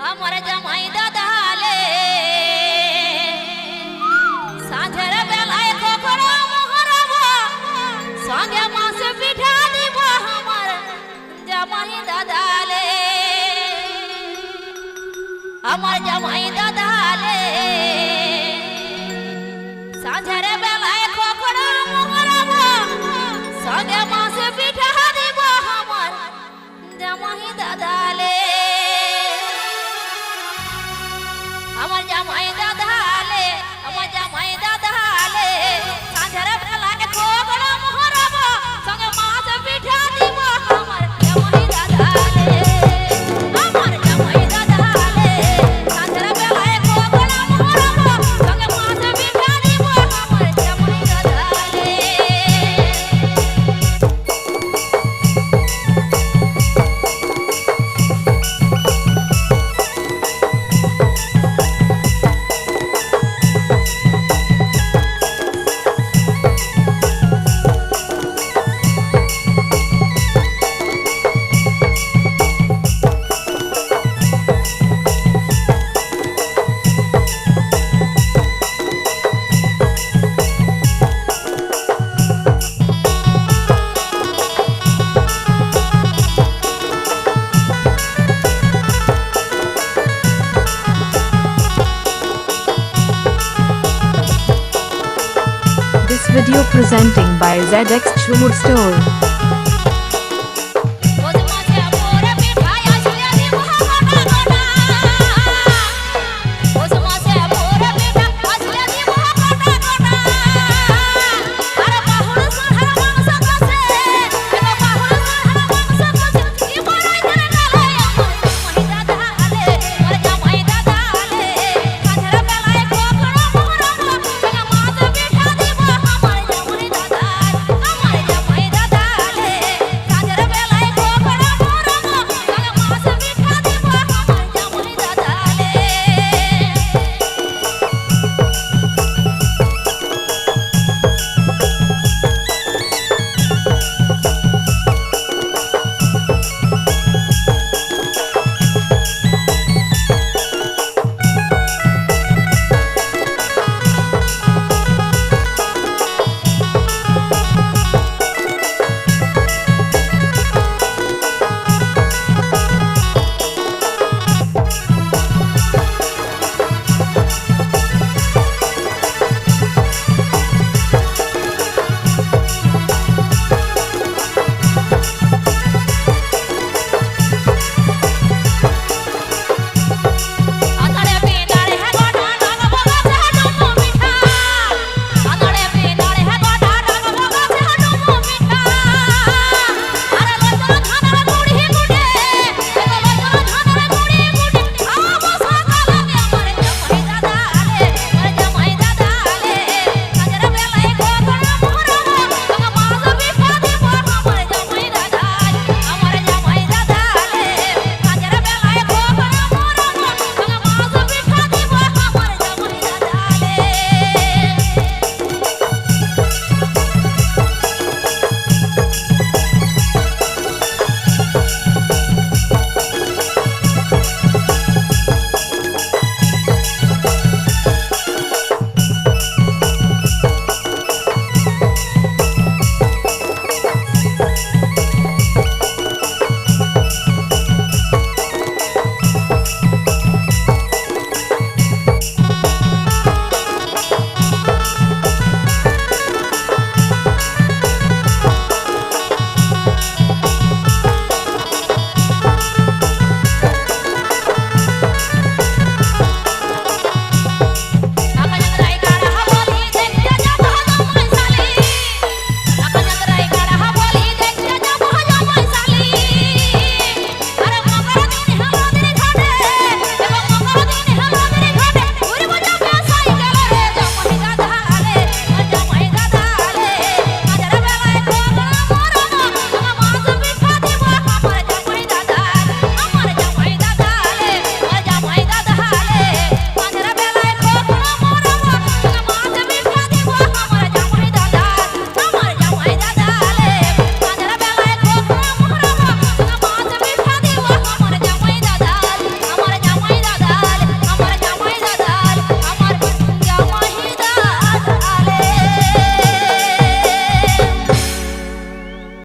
আমার জামাই দাদালে সাঁঝের বেলায় কখনো মহরব সঙ্গে মাছ পিঠা দিব আমার জামাই This video presenting by ZX Shumur Store.